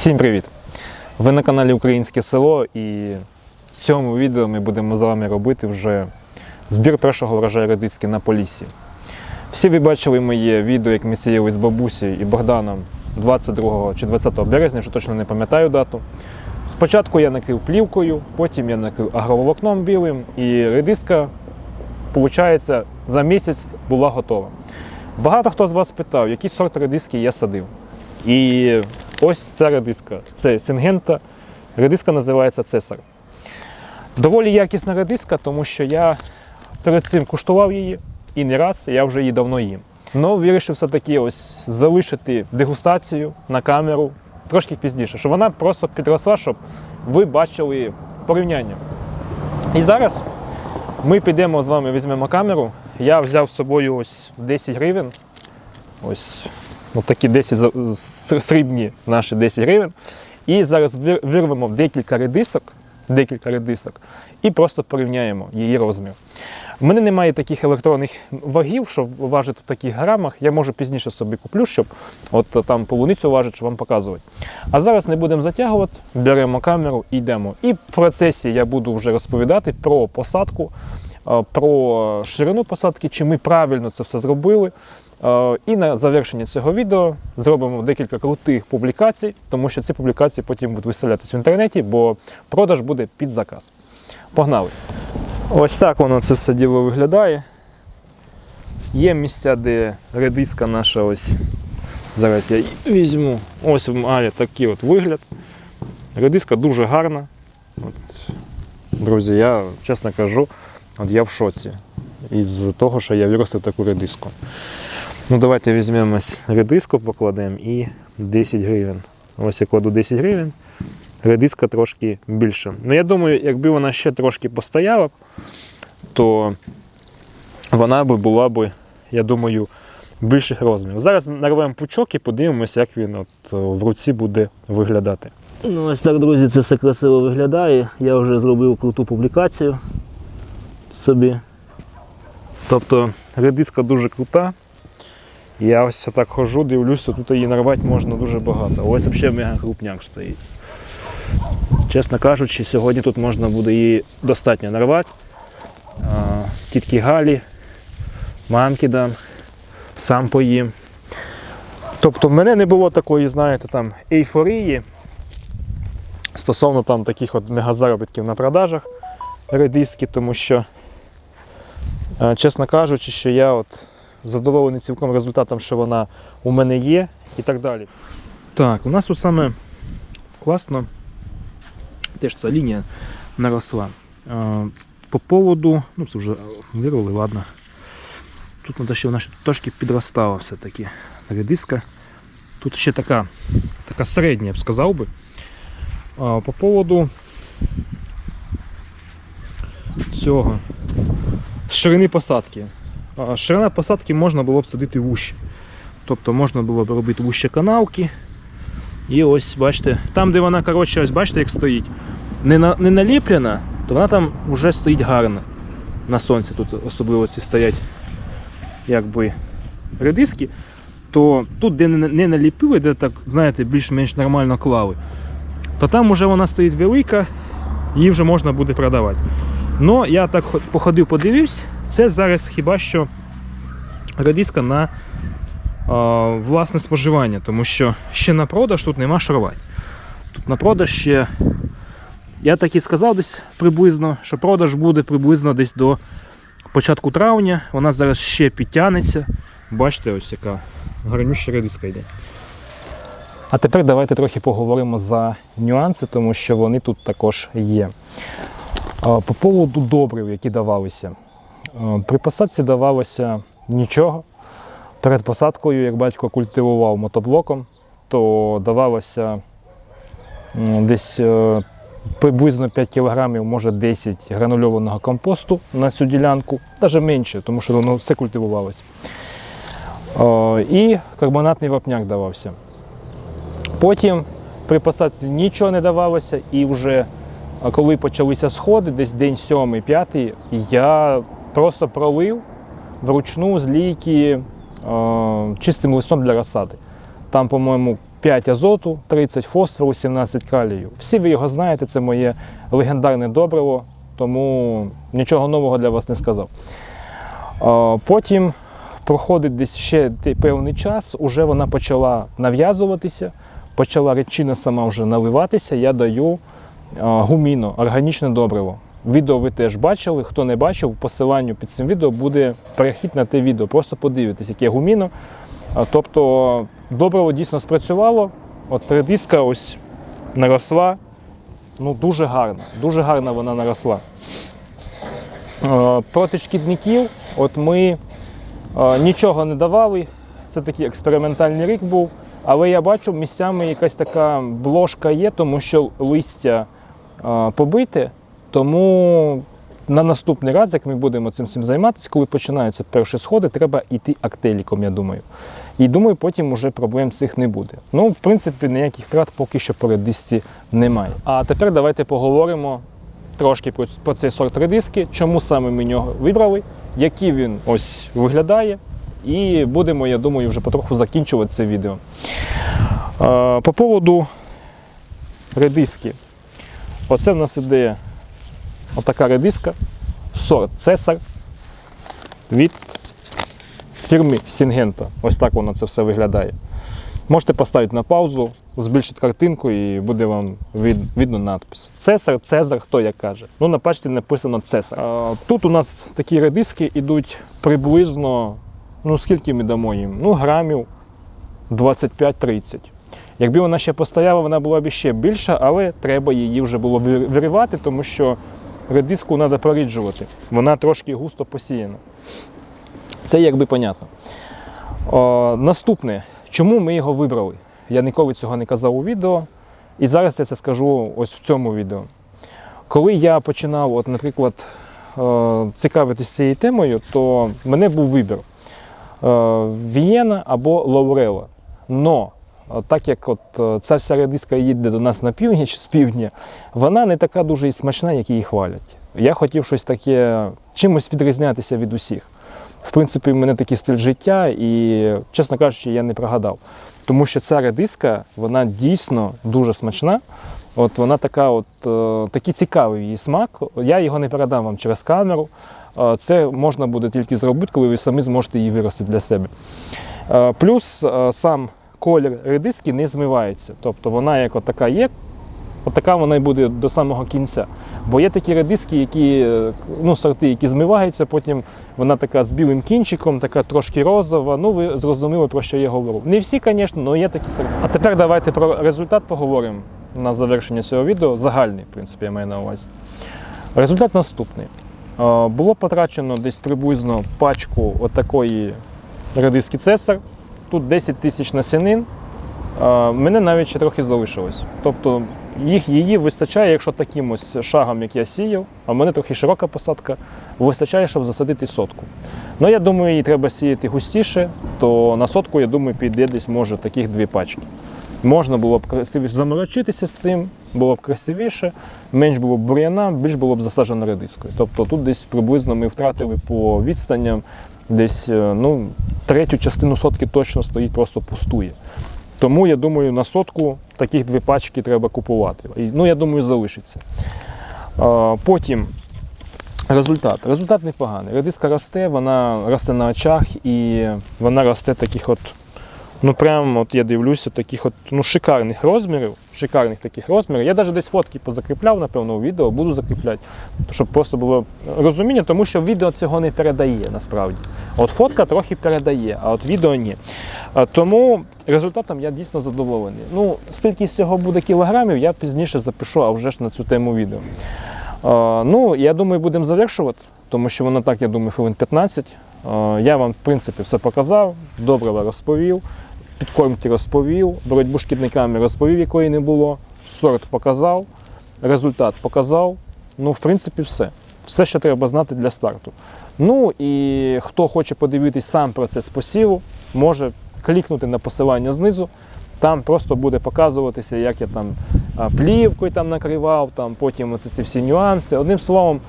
Всім привіт! Ви на каналі Українське село і в цьому відео ми будемо з вами робити вже збір першого врожаю редиски на Поліссі. Всі ви бачили моє відео, як ми сіяли з бабусею і Богданом 22 чи 20 березня, що точно не пам'ятаю дату. Спочатку я накрив плівкою, потім я накрив агроволокном білим, і редиска, виходить, за місяць була готова. Багато хто з вас питав, який сорт редиски я садив. І ось ця редиска. Це сингента. Редиска називається Цесар. Доволі якісна редиска, тому що я перед цим куштував її і не раз, я вже її давно їм. Ну, вирішив все-таки ось залишити дегустацію на камеру трошки пізніше, щоб вона просто підросла, щоб ви бачили порівняння. І зараз ми підемо з вами, візьмемо камеру. Я взяв з собою ось 10 гривень. Ось От такі 10 срібні наші 10 гривень. І зараз вирвемо декілька редисок, декілька редисок і просто порівняємо її розмір. У мене немає таких електронних вагів, щоб важити в таких грамах. Я можу пізніше собі куплю, щоб от там полуницю важити, щоб вам показувати. А зараз не будемо затягувати, беремо камеру і йдемо. І в процесі я буду вже розповідати про посадку, про ширину посадки, чи ми правильно це все зробили. Е, І на завершення цього відео зробимо декілька крутих публікацій, тому що ці публікації потім будуть виставлятися в інтернеті, бо продаж буде під заказ. Погнали! Ось так воно це все діло виглядає. Є місця, де редиска наша ось. Зараз я візьму. Ось має такий от вигляд. Редиска дуже гарна. От, друзі, я чесно кажу, от я в шоці із того, що я виростив таку редиску. Ну, давайте візьмемо редиску, покладемо і 10 гривень. Ось я кладу 10 гривень, редиска трошки більше. Ну, я думаю, якби вона ще трошки постояла, то вона би була б, я думаю, більших розмірів. Зараз нарвемо пучок і подивимося, як він от в руці буде виглядати. Ну, ось так, друзі, це все красиво виглядає. Я вже зробив круту публікацію собі. Тобто редиска дуже крута. Я ось так ходжу, дивлюся, тут її нарвати можна дуже багато. Ось взагалі мега крупняк стоїть. Чесно кажучи, сьогодні тут можна буде її достатньо нарвати. Тітки Галі, мамки дам, сам поїм. Тобто в мене не було такої, знаєте, там ейфорії стосовно там таких от мегазаробітків на продажах редиски, тому що Е, Чесно кажучи, що я от задоволений цілком результатом, що вона у мене є і так далі. Так, у нас тут саме класно, теж ця лінія наросла. По поводу, ну це вже вирвали, ладно. Тут треба ще вона трошки підростала все-таки редиска. Тут ще така, така середня, я б сказав би. По поводу цього ширини посадки. Ширина посадки можна було б садити вуще. Тобто можна було б робити вуще канавки. І ось, бачите, там, де вона, коротше, ось бачите, як стоїть, не, на, не наліплена, то вона там вже стоїть гарно. На сонці тут особливо ці стоять якби редиски. То тут, де не, не наліпили, де так, знаєте, більш-менш нормально клали, то там вже вона стоїть велика, її вже можна буде продавати. Ну, я так походив, подивився, це зараз хіба що редиска на а, власне споживання, тому що ще на продаж тут нема що. Тут на продаж ще, я так і сказав десь приблизно, що продаж буде приблизно десь до початку травня. Вона зараз ще підтягнеться. Бачите, ось яка гарнюща редиска йде. А тепер давайте трохи поговоримо за нюанси, тому що вони тут також є. По поводу добрив, які давалися. А, При посадці давалося нічого. Перед посадкою, як батько культивував мотоблоком, то давалося десь е, приблизно 5 кг, може 10 гранульованого компосту на цю ділянку, навіть менше, тому що воно все культивувалося. І карбонатний вапняк давався. Потім при посадці нічого не давалося, і вже коли почалися сходи, десь день 7-5, я просто пролив вручну з лійки е, чистим листом для розсади. Там, по-моєму, 5 азоту, 30 фосфору, 17 калію. Всі ви його знаєте, це моє легендарне добриво, тому нічого нового для вас не сказав. А, Потім проходить десь ще певний час, уже вона почала нав'язуватися, почала речина сама вже наливатися. Я даю гуміно, органічне добриво. Відео ви теж бачили. Хто не бачив, в посиланню під цим відео буде перехід на те відео. Просто подивитесь, яке гуміно. Тобто добриво дійсно спрацювало. От редиска ось наросла. Ну, дуже гарно. Дуже гарно вона наросла. Проти шкідників, от ми нічого не давали. Це такий експериментальний рік був. Але я бачу, місцями якась така бложка є, тому що листя побите. Тому на наступний раз, як ми будемо цим всім займатися, коли починаються перші сходи, треба йти актеліком, я думаю. І думаю, потім уже проблем цих не буде. Ну, в принципі, ніяких втрат поки що по редисці немає. А тепер давайте поговоримо трошки про, про цей сорт редиски, чому саме ми нього вибрали, який він ось виглядає. І будемо, я думаю, вже потроху закінчувати це відео. По поводу редиски. Оце в нас іде отака редиска, сорт Цесар від фірми Сінгента. Ось так воно це все виглядає. Можете поставити на паузу, збільшити картинку і буде вам від, видно надпис. Цесар, Цезар, хто як каже. Ну, на пачці написано Цесар. А, тут у нас такі редиски йдуть приблизно, ну скільки ми дамо їм? Ну, грамів 25-30. Якби вона ще постояла, вона була б ще більша, але треба її вже було вир- виривати, тому що редиску треба проріджувати. Вона трошки густо посіяна. Це якби понятно. О, наступне, чому ми його вибрали? Я ніколи цього не казав у відео, і зараз я це скажу ось в цьому відео. Коли я починав, от, наприклад, е, цікавитися цією темою, то в мене був вибір: е, Вієна або Лаурела. Но так як от е, ця вся редиска їде до нас на північ з півдня, вона не така дуже і смачна, як її хвалять. Я хотів щось таке чимось відрізнятися від усіх. В принципі, в мене такий стиль життя, і, чесно кажучи, я не прогадав. Тому що ця редиска, вона дійсно дуже смачна. От вона така, от е, такий цікавий її смак. Я його не передам вам через камеру. Е, Це можна буде тільки зробити, коли ви самі зможете її виростити для себе. Плюс сам колір редиски не змивається. Тобто вона як от така є, от така вона і буде до самого кінця. Бо є такі редиски, які, е, ну, сорти, які змиваються, потім вона така з білим кінчиком, така трошки розова. Ну, ви зрозуміли, про що я говорю. Не всі, звісно, але є такі сорти. А тепер давайте про результат поговоримо на завершення цього відео. Загальний, в принципі, я маю на увазі. Результат наступний. Е, Було потрачено десь приблизно пачку отакої редиски Цесар. Тут 10 тисяч насінин. Мене навіть ще трохи залишилось. Тобто їх, її вистачає, якщо таким ось шагом, як я сіяв, а в мене трохи широка посадка, вистачає, щоб засадити сотку. Ну, я думаю, її треба сіяти густіше, то на сотку, я думаю, піде десь може таких дві пачки. Можна було б красивіше заморочитися з цим, було б красивіше, менш було б бур'яна, більш було б засаджено редискою. Тобто тут десь приблизно ми втратили по відстаням десь е, ну, третю частину сотки точно стоїть, просто пустує. Тому я думаю, на сотку таких дві пачки треба купувати. Ну, я думаю, залишиться. Потім результат. Результат непоганий. Редиска росте, вона росте на очах і вона росте таких от, ну прям от я дивлюся, таких от ну, шикарних розмірів. Шикарних таких розмірів. Я навіть десь фотки позакріпляв, напевно, у відео, буду закріпляти, щоб просто було розуміння, тому що відео цього не передає насправді. От фотка трохи передає, а от відео ні. Тому результатом я дійсно задоволений. Ну, скільки з цього буде кілограмів, я пізніше запишу, а вже ж на цю тему відео. Ну, я думаю, будемо завершувати, тому що воно так, я думаю, хвилин 15. Я вам, в принципі, все показав, добре розповів, підкормки розповів, боротьбу шкідниками розповів, якої не було, сорт показав, результат показав. Ну, в принципі, все. Все, що треба знати для старту. Ну і хто хоче подивитись сам процес посіву, може клікнути на посилання знизу. Там просто буде показуватися, як я там плівкою там накривав, там потім оце ці всі нюанси. Одним словом,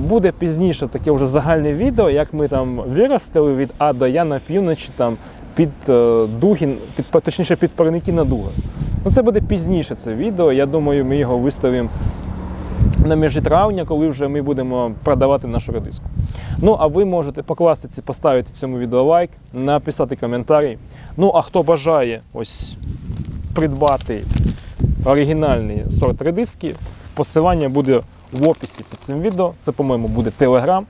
буде пізніше таке вже загальне відео, як ми там виростили від А до Я на півночі там під е, дуги, під, точніше під парники на дуги. Ну це буде пізніше це відео. Я думаю, ми його виставимо на межі травня, коли вже ми будемо продавати нашу редиску. Ну, а ви можете покласти ці, поставити цьому відео лайк, написати коментарі. Ну, а хто бажає ось придбати оригінальний сорт редиски, посилання буде в описі під цим відео. Це, по-моєму, буде Телеграм.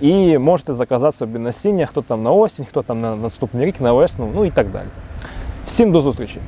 І можете заказати собі насіння, хто там на осінь, хто там на наступний рік, на весну, ну і так далі. Всім до зустрічі!